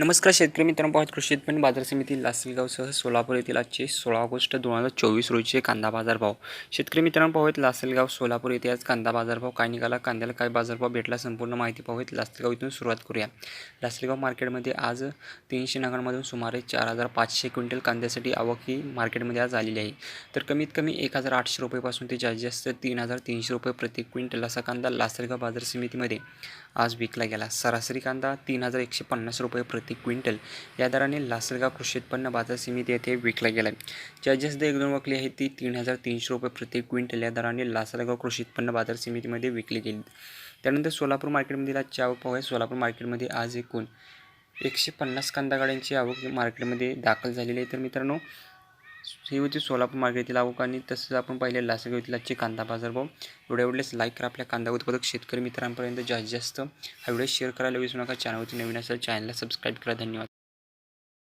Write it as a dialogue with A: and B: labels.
A: नमस्कार शेतकरी मित्रांनो पाहत कृषी उत्पन्न बाजार समिती लासलगावसह सोलापूर येथील आजचे सोळा ऑगस्ट दोन हजार चोवीस रोजीचे कांदा बाजारभाव. शेतकरी मित्रांनो पाहूयात लासलगाव सोलापूर येथे आज कांदा बाजारभाव काय निघाला कांद्याला काय बाजारभाव भेटला संपूर्ण माहिती पाहूयात. लासलगाव इथून सुरुवात करूया. लासलगाव मार्केटमध्ये आज तीनशे नगांमधून सुमारे चार हजार पाचशे क्विंटल कांद्यासाठी आवक ही मार्केटमध्ये आज आलेली आहे. तर कमीत कमी एक हजार आठशे रुपयेपासून ते जास्तीत जास्त तीन हजार तीनशे रुपये प्रति क्विंटल असा कांदा लासलगाव बाजार समितीमध्ये आज विकला गेला. सरासरी कांदा तीन हजार एकशे पन्नास रुपये प्रति क्विंटल या दराने लासलगाव कृषी उत्पन्न बाजार समिती येथे विकला गेला आहे ज्यात जास्त एक दोन वकली आहे ती तीन हजार तीनशे रुपये प्रति क्विंटल या दराने लासलगाव कृषी उत्पन्न बाजार समितीमध्ये विकली गेली. त्यानंतर सोलापूर मार्केटमधील आज चाव पाहू आहे सोलापूर मार्केटमध्ये आज एकूण एकशे पन्नास कांदा गाड्यांची आवक मार्केटमध्ये दाखल झालेली आहे. तर मित्रांनो ही होती सोलापूर मार्केटतील आवक आणि तसंच आपण पाहिले लासलगाव येथील आजचे कांदा बाजारभाव व्हिडिओ आवडल्यास लाईक करा आपल्या कांदा उत्पादक शेतकरी मित्रांपर्यंत जास्तीत जास्त हा व्हिडिओ शेअर करायला विसरू नका. चॅनलवरती नवीन असेल चॅनलला सबस्क्राईब करा. धन्यवाद.